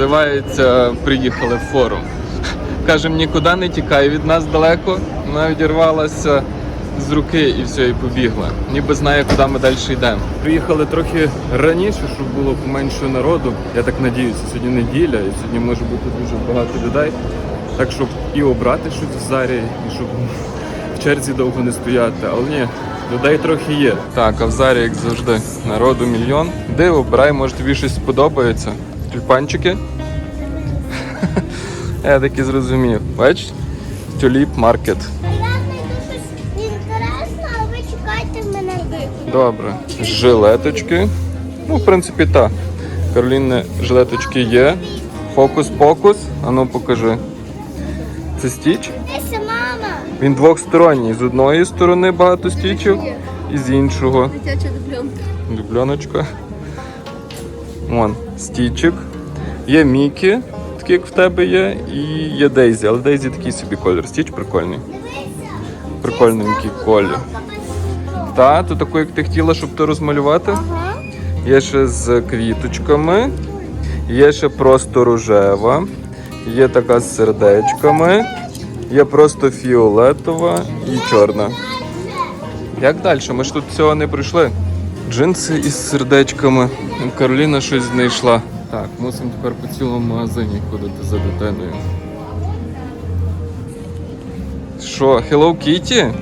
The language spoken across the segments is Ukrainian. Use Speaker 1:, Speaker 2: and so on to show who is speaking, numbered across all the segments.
Speaker 1: Називається Приїхали в форум. Кажем, нікуди не тікай від нас далеко. Вона відірвалася з руки і все, і побігла. Ніби знає, куди ми далі йдемо. Приїхали трохи раніше, щоб було поменше народу. Я так надіюся, сьогодні неділя, і сьогодні може бути дуже багато людей. Так, щоб і обрати щось в зарі, і щоб в черзі довго не стояти. Але ні, людей трохи є. Так, а в зарі, як завжди, народу мільйон. Де обирай, може тобі щось сподобається. Тюльпанчики. Я так і зрозумів. Бачиш? Тюліп маркет. Добре. Жилеточки. Ну, в принципі, так. Кароліни жилеточки є. Фокус-покус. А ну покажи. Це стіч. Він двохсторонній. З одної сторони багато стічів і з іншого.
Speaker 2: Дитяча дубльонка.
Speaker 1: Дубльоночка. Вон, стічик. Є Мікі, такий як в тебе є, і є Дейзі. Але Дейзі такий собі колір. Стіч прикольний. Прикольненький колір. Та, то таку, як ти хотіла, щоб то розмалювати. Є ще з квіточками, є ще просто рожева, є така з сердечками, є просто фіолетова і чорна. Як далі? Ми ж тут цього не пройшли. Джинси із сердечками. Кароліна щось знайшла. Так, мусимо тепер по цілому магазині ходити за дитиною. Що, Hello Kitty?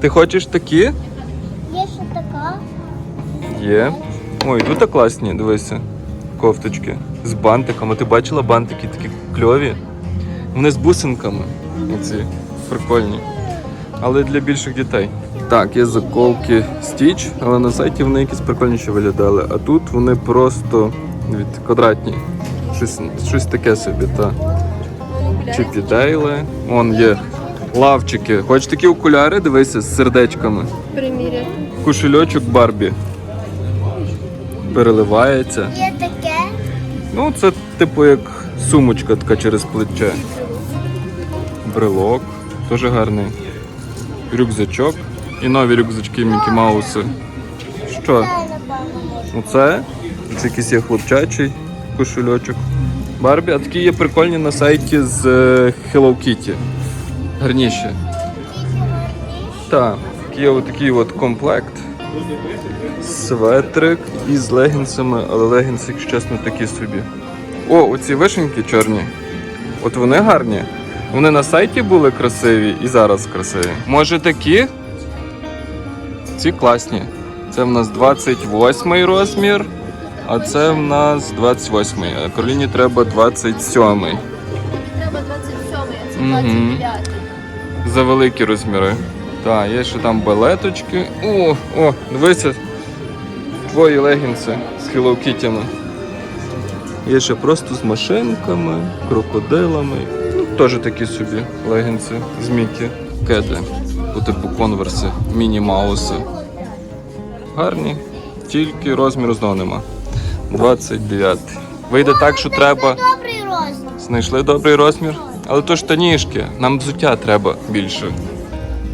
Speaker 1: Ти хочеш такі?
Speaker 3: Є ще така.
Speaker 1: Є. Ой, тут класні, дивися. Кофточки. З бантиками. Ти бачила бантики такі кльові? Вони з бусинками. Оці прикольні. Але для більших дітей. Так, є заколки Stitch, але на сайті вони якісь прикольніші виглядали. А тут вони просто від квадратні. Щось, щось таке собі, та. Чіпі Дейли. Вон є лавчики. Хочеш такі окуляри? Дивися з сердечками.
Speaker 2: Приміряти.
Speaker 1: Кошельочок Барбі. Переливається.
Speaker 3: Є таке.
Speaker 1: Ну, це типу як сумочка така через плече. Брелок. Теж гарний. Рюкзачок. І нові рюкзачки Мікі Мауси. Що? Оце? Це якийсь є хлопчачий кошельочок. Барбі, а такі є прикольні на сайті з е, Hello Kitty. Гарніші. Так, є отакий от комплект. Светрик із легінсами, але легінси, якщо чесно, такі собі. О, оці вишеньки чорні. От вони гарні. Вони на сайті були красиві і зараз красиві. Може такі? Ці класні. Це в нас 28 розмір, а це в нас 28. А Кароліні треба 27.
Speaker 2: Треба 27, а це 29.
Speaker 1: За великі розміри. Так, є ще там балеточки. О, о, дивися. Твої легінси з Hello Kitty. Є ще просто з машинками, крокодилами. Ну, теж такі собі легінси з Мікі. Кеди. По типу конверси, міні-мауси. Гарні. Тільки розміру знову нема. 29. Вийде так, що треба.
Speaker 3: Добрий розмір.
Speaker 1: Знайшли добрий розмір, але то штанішки, нам взуття треба більше.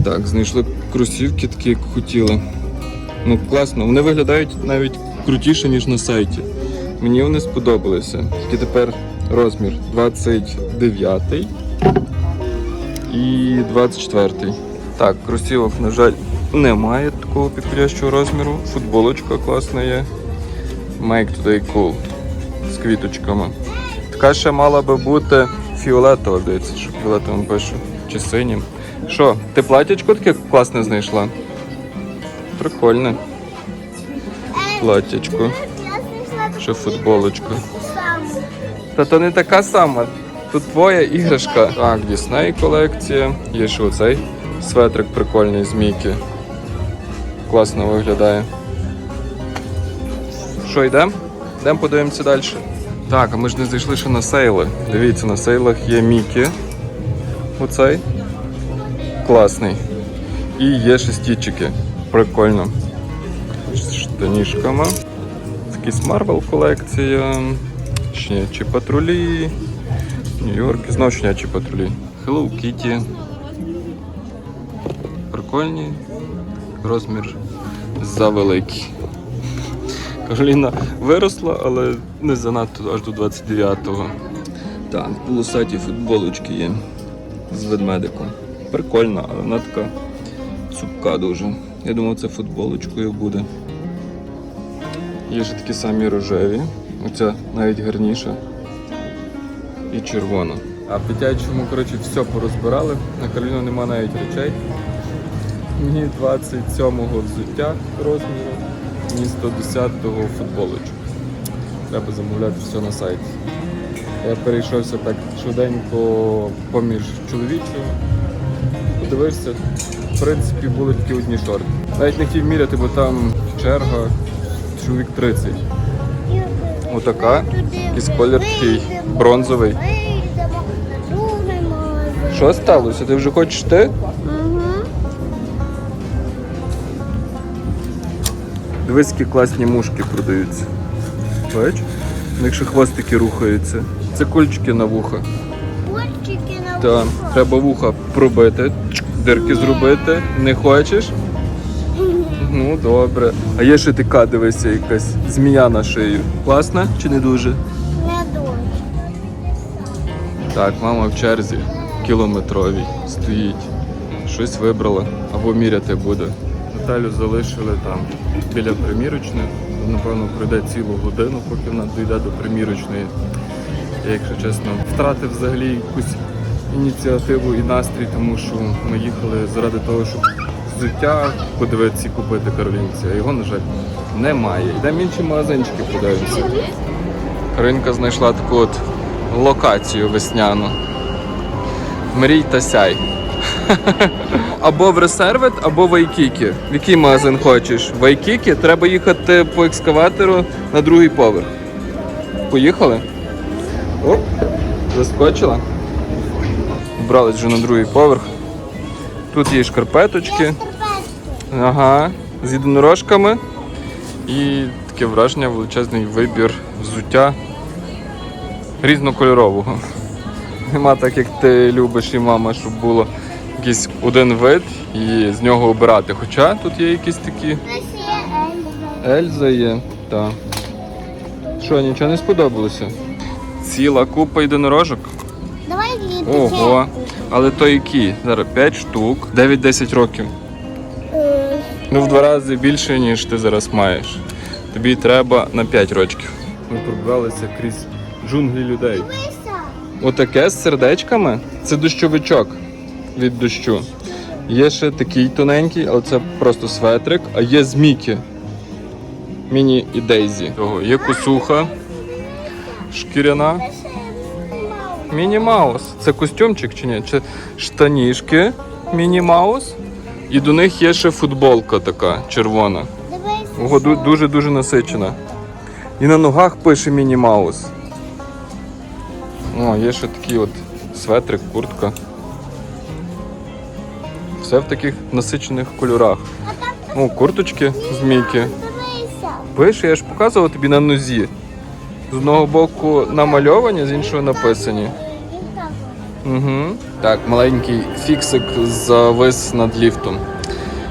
Speaker 1: Так, знайшли кросівки такі, як хотіли. Ну, класно, вони виглядають навіть крутіше, ніж на сайті. Мені вони сподобалися. Тільки тепер розмір 29 і 24. Так, кросівок, на жаль, немає такого підходящого розміру. Футболочка класна є. Make today cool з квіточками. Така ще мала би бути фіолетова, здається, що фіолетовим пише. Чи синім. Що, ти платячко таке класне знайшла? Прикольне. Платячко. Ще футболочка. Та то не така сама. Тут твоя іграшка. Так, Дісней колекція. Є ще оцей светрик прикольний з Мікі. Класно виглядає. Що, йдемо? Йдемо подивимося далі. Так, а ми ж не зайшли ще на сейли. Дивіться, на сейлах є Мікі. Оцей. Класний. І є шестічики. Прикольно. З штанішками. Якийсь Марвел колекція. Щенячі патрулі. Нью-Йорк. Знову щенячі патрулі. Hello Kitty. Прикольні. Розмір завеликий. Кароліна виросла, але не занадто аж до 29-го. Так, в полосаті футболочки є з ведмедиком. Прикольна, але вона така цупка дуже. Я думав, це футболочкою буде. Є ще такі самі рожеві. Оця навіть гарніша. І червона. А в дитячому, коротше, все порозбирали. На Кароліну нема навіть речей. Мені 27-го взуття розміру, мені 110-го футболочок. Треба замовляти все на сайті. Я перейшовся так швиденько поміж чоловічого. Подивився, в принципі, були тільки одні шорти. Навіть не хотів міряти, бо там черга чоловік 30. Отака. Якийсь колір такий бронзовий. Що сталося? Ти вже хочеш ти? Дивись, які класні мушки продаються. Бач? Якщо хвостики рухаються. Це кульчики на вуха.
Speaker 3: Польчики на
Speaker 1: Так,
Speaker 3: вухо.
Speaker 1: треба вуха пробити, дирки зробити. Не хочеш? Ну, добре. А є ще така, дивися, якась змія на шию. Класна чи не дуже?
Speaker 3: Не дуже.
Speaker 1: Так, мама в черзі кілометровій стоїть. Щось вибрала або міряти буде. Наталю залишили там біля примірочної. Напевно, пройде цілу годину, поки вона дійде до примірочної. Я, якщо чесно, втратив взагалі якусь ініціативу і настрій, тому що ми їхали заради того, щоб взуття подивитися і купити Каролінці, а його, на жаль, немає. Йдемо інші магазинчики подивимося. Каринка знайшла таку от локацію весняну. Мрій та сяй. Або в Ресервет, або в Айкікі. В який магазин хочеш? В Айкікі треба їхати по екскаватору на другий поверх. Поїхали? Оп, заскочила. Брались вже на другий поверх. Тут є шкарпеточки. Ага, з єдинорожками. І таке враження, величезний вибір взуття різнокольорового. Нема так, як ти любиш і мама, щоб було якийсь один вид і з нього обирати. Хоча тут є якісь такі.
Speaker 3: У нас є Ельза.
Speaker 1: Ельза є, так. Що, нічого не сподобалося? Ціла купа єдинорожок.
Speaker 3: Давай ліпити.
Speaker 1: Ого. Але то які? Зараз 5 штук, 9-10 років. Ну, в два рази більше, ніж ти зараз маєш. Тобі треба на 5 рочків. Ми пробралися крізь джунглі людей. Отаке з сердечками це дощовичок від дощу. Є ще такий тоненький, але це просто светрик, а є змійки. Міні і Дейзі. Є косуха, шкіряна. Міні Маус. Це костюмчик чи ні? Чи штанішки Міні Маус. І до них є ще футболка така червона. Дуже-дуже насичена. І на ногах пише Міні Маус. О, є ще такий от светрик, куртка. Все в таких насичених кольорах. О, курточки, змійки. Пише, я ж показував тобі на нозі. З одного боку намальовані, з іншого написані. Угу. Так, маленький фіксик завис над ліфтом.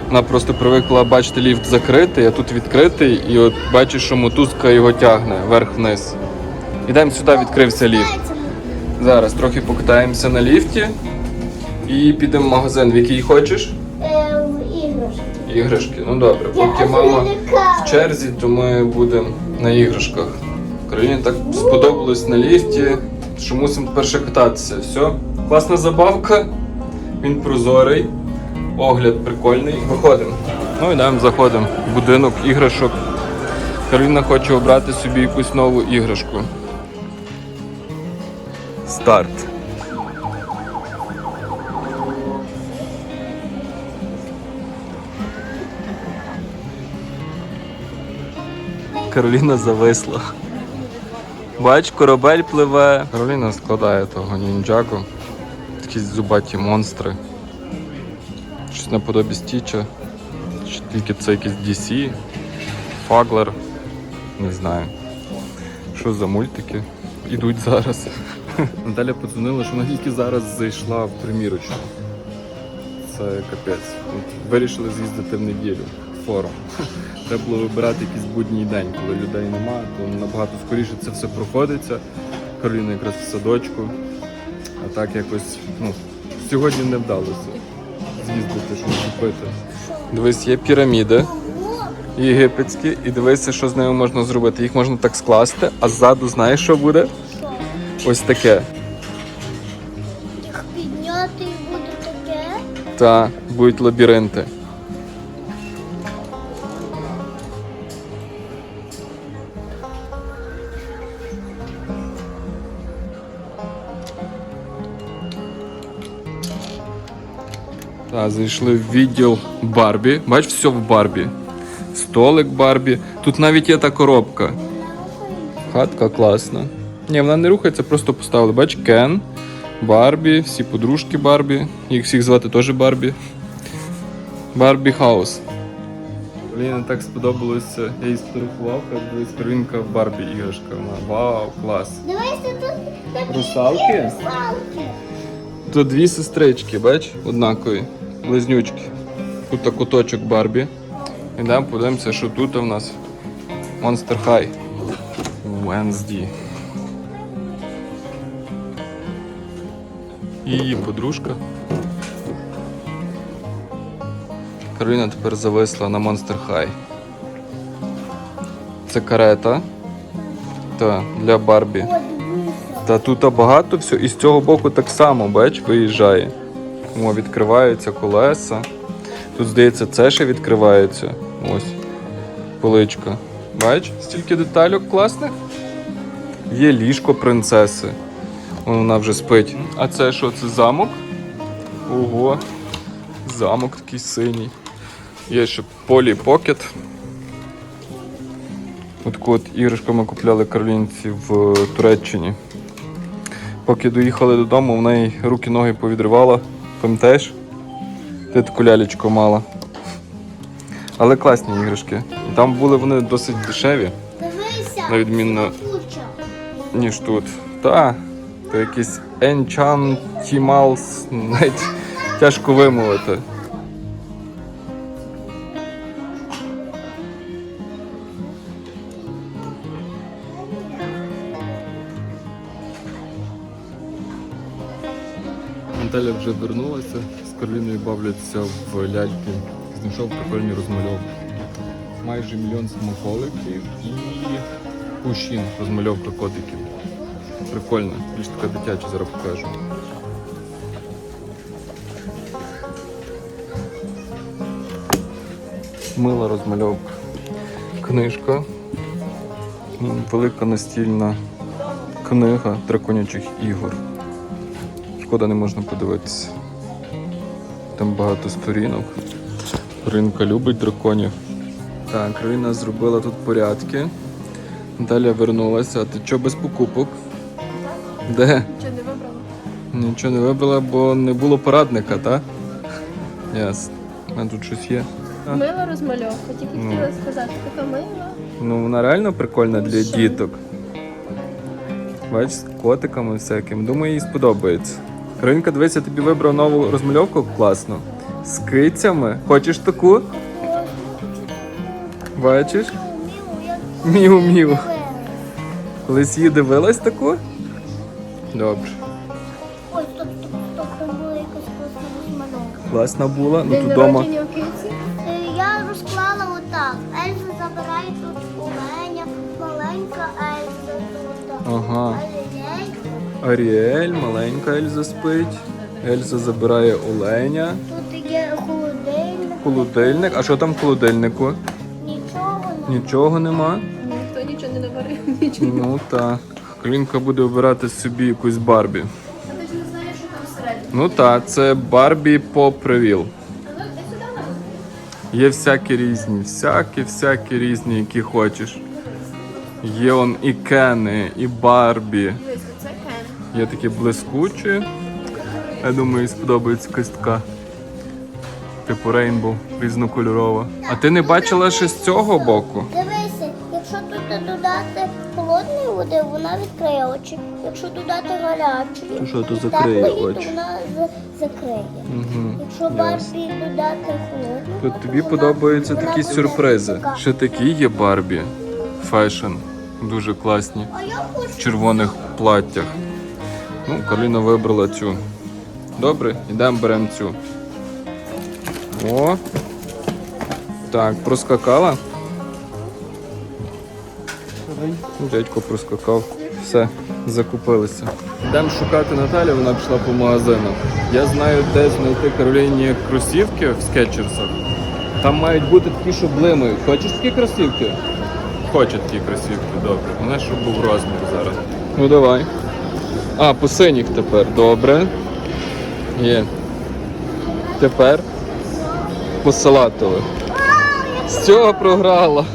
Speaker 1: Вона просто привикла бачити ліфт закритий, а тут відкритий, і от бачиш, що мотузка його тягне вверх-вниз. Ідемо сюди, відкрився ліфт. Зараз трохи покатаємося на ліфті і підемо в магазин, в який хочеш.
Speaker 3: Е, в іграшки.
Speaker 1: Іграшки. Ну добре, поки мама в черзі, то ми будемо на іграшках. Кароліні так сподобалось на ліфті, що мусимо тепер ще кататися. Все, класна забавка, він прозорий, огляд прикольний. Виходимо. Ну йдемо, заходимо в будинок іграшок. Кароліна хоче обрати собі якусь нову іграшку. Старт. Кароліна зависла. Бач, корабель пливе. Кароліна складає того ніндзяку. Такі зубаті монстри. Щось наподобі стіча. Чи тільки це якийсь DC, Фаглер. Не знаю. Що за мультики? Ідуть зараз. Наталя подзвонила, що вона тільки зараз зайшла в примірочну. Це капець. Вирішили з'їздити в неділю. Телефорум. Треба було вибирати якийсь будній день, коли людей немає, то набагато скоріше це все проходиться. Кароліна якраз в садочку. А так якось, ну, сьогодні не вдалося з'їздити, щоб купити. Дивись, є піраміди єгипетські, і дивися, що з ними можна зробити. Їх можна так скласти, а ззаду знаєш, що буде? Ось таке.
Speaker 3: Їх підняти і буде таке.
Speaker 1: Та будуть лабіринти. Та, зайшли в відділ Барбі. Бач, все в Барбі. Столик Барбі. Тут навіть є та коробка. Хатка класна. Ні, вона не рухається, просто поставили. Бач, Кен, Барбі, всі подружки Барбі. Їх всіх звати теж Барбі. Барбі Хаус. Мені так сподобалося, я її сфотографував, дивись, кровінка в Барбі іграшка. Вона вау, клас.
Speaker 3: Дивися, тут
Speaker 1: Русалки?
Speaker 3: русалки.
Speaker 1: Тут дві сестрички, бач, однакові, близнючки. Тут куточок Барбі. Ідемо, подивимося, що тут у нас. Monster High. Wednesday. І Її подружка. Кароліна тепер зависла на Monster High. Це карета. Та, для Барбі. Та тут багато всього, і з цього боку так само, бач, виїжджає. О, відкриваються колеса. Тут, здається, це ще відкривається. Ось. Поличка. Бач, стільки детальок класних. Є ліжко принцеси. Вон Вона вже спить. А це що? Це замок? Ого. Замок такий синій. Є ще Полі Покет. Отаку от іграшку ми купляли Каролінці в Туреччині. Поки доїхали додому, в неї руки ноги повідривала. Пам'ятаєш? Ти таку лялечку мала. Але класні іграшки. І там були вони досить дешеві,
Speaker 3: Дивися.
Speaker 1: на відмінно,
Speaker 3: Куча.
Speaker 1: ніж тут. Та, то якийсь Enchantimals, навіть тяжко вимовити. Наталя вже вернулася, з Кароліною бавляться в ляльки. Знайшов прикольні розмальовки. Майже мільйон смаколиків і пущін, розмальовка котиків. Прикольно, більш така дитяча, зараз покажу. Мила розмальовка. Книжка. Велика настільна книга драконячих ігор. Шкода, не можна подивитися. Там багато сторінок. Ринка любить драконів. Так, Рина зробила тут порядки. Наталя вернулася, а ти чого без покупок? Де?
Speaker 2: Нічого не вибрала.
Speaker 1: Нічого не вибила, бо не було порадника, так? Ясно. У мене тут щось є. А.
Speaker 2: Мила розмальовка, тільки
Speaker 1: Ну.
Speaker 2: хотіла сказати, така мила.
Speaker 1: Ну, вона реально прикольна для
Speaker 2: Що?
Speaker 1: діток. Бач, з котиками всяким. Думаю, їй сподобається. Каринка, дивись, я тобі вибрав нову розмальовку класну. З кицями. Хочеш таку? Бачиш? Міу-міу. Колись її дивилась таку? Добре.
Speaker 3: Ой, стоп, була якась класна розмальовка.
Speaker 1: Класна була. Ну тут вдома.
Speaker 3: Е, Я розклала отак. Ельза забирає тут оленя, маленька Ельза тут.
Speaker 1: Ага. Аріель, маленька Ельза спить. Ельза забирає оленя.
Speaker 3: Тут є холодильник,
Speaker 1: Холодильник. А що там в холодильнику?
Speaker 3: нічого не.
Speaker 1: Нічого нема.
Speaker 2: Ніхто нічого не наварив, нічого.
Speaker 1: Ну так. Клінка буде обирати собі якусь Барбі.
Speaker 2: А ти ж не знаєш, що там всередині.
Speaker 1: Ну так, це Барбі по привіл.
Speaker 2: А ну.
Speaker 1: Є всякі різні, всякі, всякі різні, які хочеш. Є он і Кени, і Барбі. Є такі блискучі. Я думаю, їй сподобається якась така. Типу рейнбоу, різнокольорова. А ти не бачила ще з цього боку?
Speaker 3: Дивися, якщо тут додати холодної води, вона відкриє очі. Якщо додати гарячої,
Speaker 1: То що, то закриє
Speaker 3: теплої,
Speaker 1: очі?
Speaker 3: то вона з- закриє.
Speaker 1: Угу.
Speaker 3: Якщо Барбі додати холодну,
Speaker 1: Тут тобі
Speaker 3: вона-
Speaker 1: подобаються
Speaker 3: вона
Speaker 1: такі сюрпризи.
Speaker 3: така.
Speaker 1: Ще такі є Барбі. Фешн. Дуже класні.
Speaker 3: А я хочу
Speaker 1: В червоних платтях. Ну, Кароліна вибрала цю. Добре, йдемо беремо цю. О. Так, проскакала. Дядько проскакав. Все, закупилися. Йдемо шукати Наталю, вона пішла по магазинах. Я знаю, де знайти Кароліні кросівки в скетчерсах. Там мають бути такі, що блимають. Хочеш такі кросівки? Хоче такі кросівки, добре. Головне, щоб був розмір зараз. Ну давай. А, по синіх тепер. Добре. Є. Тепер по салатових. З цього програла.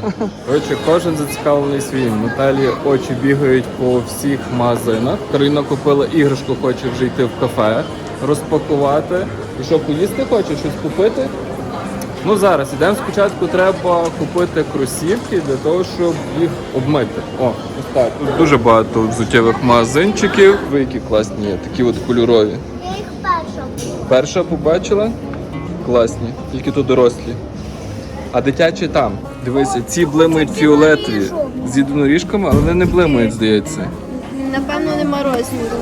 Speaker 1: Коротше, кожен зацікавлений своїм. Наталі очі бігають по всіх магазинах. Карина купила іграшку, хоче вже йти в кафе, розпакувати. І що, поїсти хоче, щось купити? Ну зараз ідемо спочатку треба купити кросівки для того, щоб їх обмити. О, так. Тут дуже багато взуттєвих магазинчиків. Ви які класні є, такі от кольорові.
Speaker 3: я їх перша.
Speaker 1: Перша побачила? Класні, тільки то дорослі. А дитячі там. Дивися, ці блимають фіолетові з єдиноріжками, але вони не блимають, здається.
Speaker 2: Напевно, нема розміру.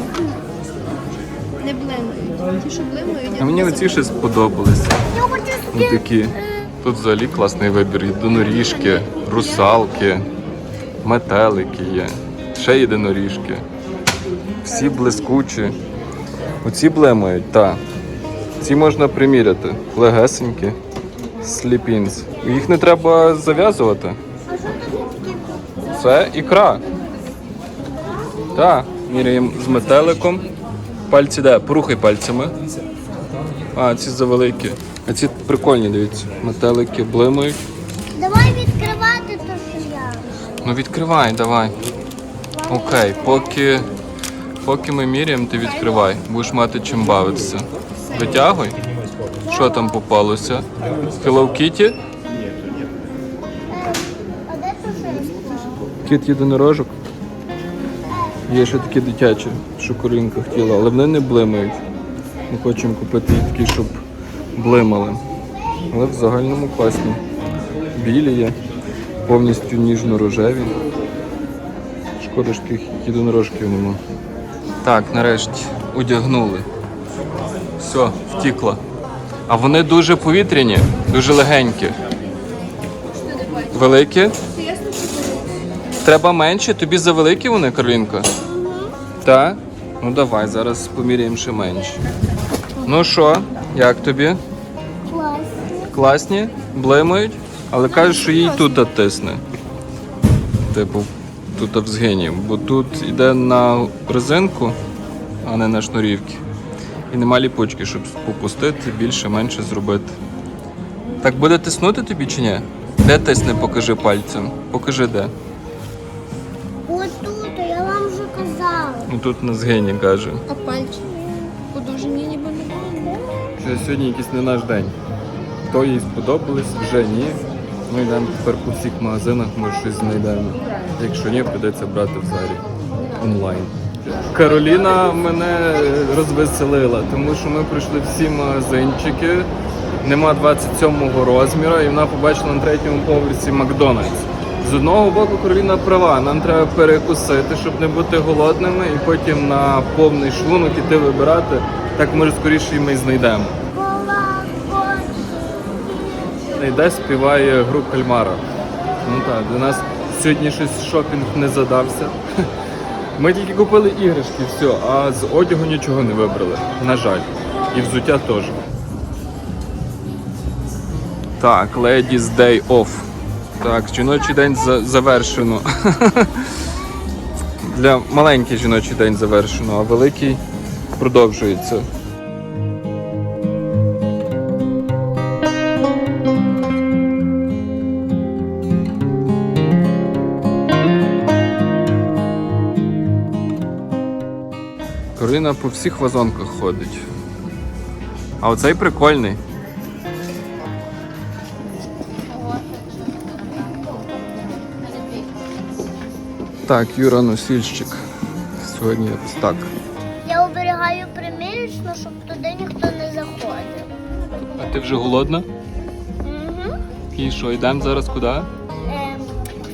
Speaker 2: Не блимають. Ті, що блимають,
Speaker 1: А мені оці ще сподобалися.
Speaker 3: Я хочу
Speaker 1: такі. Тут взагалі класний вибір. Єдиноріжки, русалки, метелики є, ще єдиноріжки. Всі блискучі. Оці блимають, так. Ці можна приміряти. Легесенькі. Сліпінс. Їх не треба зав'язувати. Це ікра. Так, міряємо з метеликом. Пальці де? Порухай пальцями. А, ці завеликі. А ці прикольні, дивіться. Метелики блимають.
Speaker 3: Відкривати то, що я.
Speaker 1: Ну відкривай, давай. Окей, поки, поки ми міряємо, ти відкривай. Будеш мати чим бавитися. Витягуй. Що там попалося? Hello Kitty?
Speaker 3: Е, А де то що я склала?
Speaker 1: Кіт єдинорожок. Є ще такі дитячі, що Корінка хотіла, але вони не блимають. Ми хочемо купити їх такі, щоб блимали. Але в загальному класні. Білі є, повністю ніжно-рожеві. Шкода, що таких єдинорожків нема. Так, нарешті одягнули. Все, втікла. А вони дуже повітряні, дуже легенькі. Великі? Треба менше, тобі завеликі вони, Каролінка? Так? Ну давай, зараз поміряємо ще менше. Ну що, як тобі?
Speaker 3: Класно.
Speaker 1: Класні? Блимають? Але кажуть, що їй тут тисне. Типу, тут в згині. Бо тут йде на резинку, а не на шнурівки. І нема ліпучки, щоб попустити, більше-менше зробити. Так буде тиснути тобі чи ні? Де тисне, покажи пальцем. Покажи де.
Speaker 3: Ось тут, я вам вже казала.
Speaker 1: Ну тут на згині каже.
Speaker 2: А пальчики? Подовжені ніби не було.
Speaker 1: Сьогодні якийсь не наш день. То їй сподобалось, вже ні. Ну йдемо тепер по всіх магазинах, може щось знайдемо. Якщо ні, прийдеться брати в зарі онлайн. Кароліна мене розвеселила, тому що ми пройшли всі магазинчики. Нема 27-го розміру, і вона побачила на третьому поверсі Макдональдс. З одного боку, Кароліна права, нам треба перекусити, щоб не бути голодними, і потім на повний шлунок іти вибирати. Так може скоріше і ми знайдемо. Йде співає гру Кальмара. Ну так, для нас сьогодні щось шопінг не задався. Ми тільки купили іграшки, все, а з одягу нічого не вибрали. На жаль. І взуття теж. Так, Ladies Day Off. Так, жіночий день за- завершено. Для маленький жіночий день завершено, а великий продовжується. Кароліна по всіх вазонках ходить. А оцей прикольний. Так, Юра носільщик. Сьогодні ось так.
Speaker 3: Я оберігаю примірочну, щоб туди ніхто не заходив.
Speaker 1: А ти вже голодна?
Speaker 3: Угу.
Speaker 1: І що, йдемо зараз куди?
Speaker 3: Ем,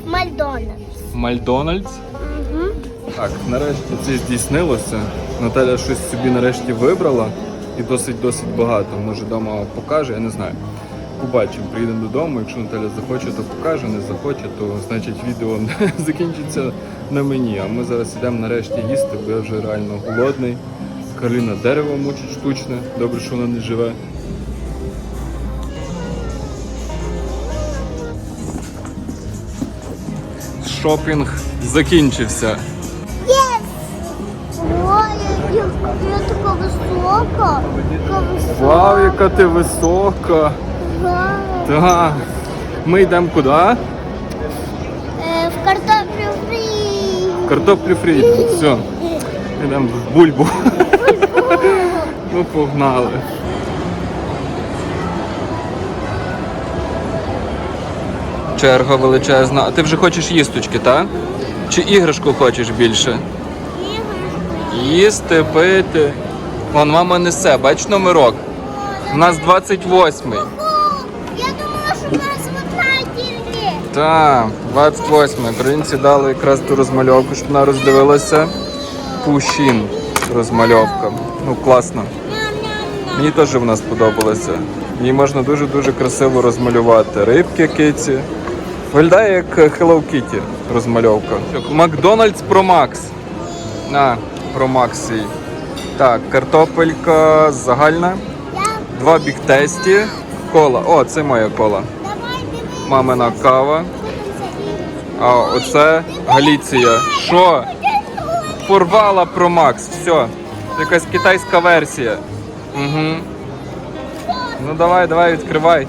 Speaker 3: Макдональдс.
Speaker 1: Макдональдс?
Speaker 3: Угу.
Speaker 1: Так, нарешті це здійснилося. Наталя щось собі нарешті вибрала і досить досить багато. Може вдома покаже, я не знаю. Побачимо, приїдемо додому. Якщо Наталя захоче, то покаже, не захоче, то значить відео закінчиться на мені. А ми зараз йдемо нарешті їсти, бо я вже реально голодний. Кароліна дерево мучить штучне, добре, що вона не живе. Шопінг закінчився.
Speaker 3: Висока.
Speaker 1: Вау, яка ти висока!
Speaker 3: Вау.
Speaker 1: Так. Ми йдемо куди?
Speaker 3: Е, в картоплю фрі.
Speaker 1: Картоплю фрі. Все. Йдемо в бульбу. Ну, погнали. Черга величезна. А ти вже хочеш їсточки, так? Чи іграшку хочеш більше? Їсти, пити. Вон мама несе, бач номерок. У нас 28-й.
Speaker 3: О, я думала, що в нас одна тільки.
Speaker 1: Так, 28. Українці дали якраз ту розмальовку, щоб вона роздивилася. Пушін розмальовка. Ну, класно. Мені теж вона сподобалася. Її можна дуже-дуже красиво розмалювати. Рибки, киці. Виглядає як Hello Kitty розмальовка. Макдональдс Pro Max. На, Pro Max. Так, картопелька загальна. Два біктесті. Кола. О, це моя кола. Мамина кава. А оце Галіція. Що? Порвала Pro Max. Все. Якась китайська версія. Угу. Ну давай, давай, відкривай.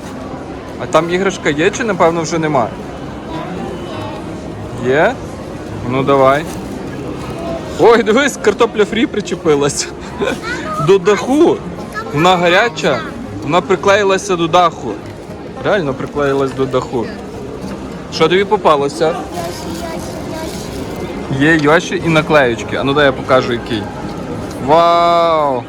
Speaker 1: А там іграшка є чи напевно вже нема? Є? Ну давай. Ой, дивись, картопля фрі причепилась. До даху. Вона гаряча, вона приклеїлася до даху. Реально приклеїлась до даху. Що тобі попалося? Є Йоші і наклеючки. А ну дай я покажу який. Вау!